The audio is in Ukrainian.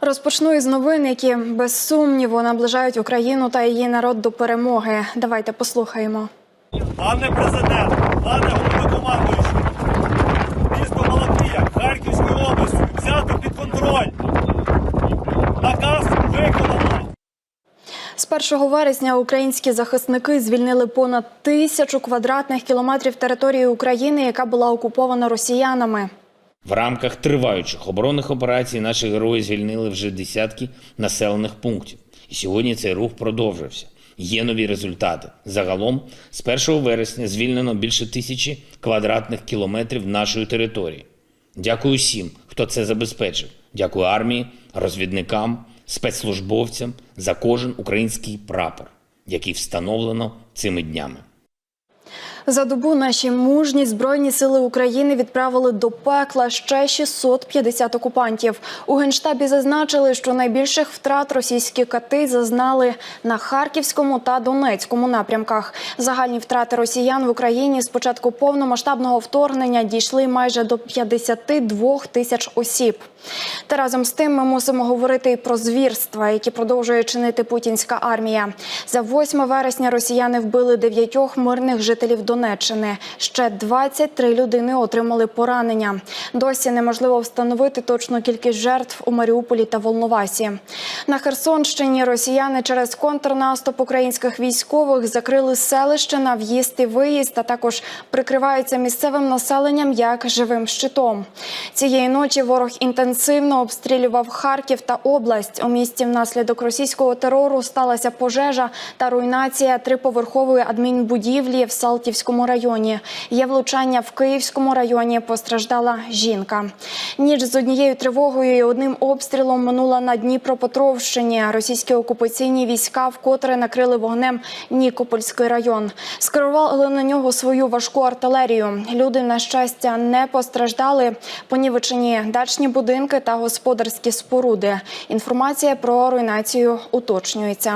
Розпочну із новин, які без сумніву наближають Україну та її народ до перемоги. Давайте послухаємо. Пане президент, пане головнокомандуючий, місто Малатія, Харківської області взято під контроль. Наказ виконано. З 1 вересня українські захисники звільнили понад тисячу квадратних кілометрів території України, яка була окупована росіянами. В рамках триваючих оборонних операцій наші герої звільнили вже десятки населених пунктів. І сьогодні цей рух продовжився. Є нові результати. Загалом з 1 вересня звільнено більше тисячі квадратних кілометрів нашої території. Дякую всім, хто це забезпечив. Дякую армії, розвідникам, спецслужбовцям за кожен український прапор, який встановлено цими днями. За добу наші мужні збройні сили України відправили до пекла ще 650 окупантів. У генштабі зазначили, що найбільших втрат російські кати зазнали на харківському та донецькому напрямках. Загальні втрати росіян в Україні з початку повномасштабного вторгнення дійшли майже до 52 тисяч осіб. Та разом з тим ми мусимо говорити і про звірства, які продовжує чинити путінська армія. За 8 вересня росіяни вбили дев'ятьох мирних жителів Донеччини. Ще 23 людини отримали поранення. Досі неможливо встановити точну кількість жертв у Маріуполі та Волновасі. На Херсонщині росіяни через контрнаступ українських військових закрили селище на в'їзд і виїзд, а також прикриваються місцевим населенням як живим щитом. Цієї ночі ворог інтенсивно обстрілював Харків та область. У місті внаслідок російського терору сталася пожежа та руйнація триповерхової адмінбудівлі в Салтівському районі. Є влучання в Київському районі. Постраждала жінка. Ніч з однією тривогою і одним обстрілом минула на Дніпропетровщині. Російські окупаційні війська вкотре накрили вогнем Нікопольський район. Скерували на нього свою важку артилерію. Люди, на щастя, не постраждали. Понівечені дачні будинки та господарські споруди. Інформація про руйнацію уточнюється.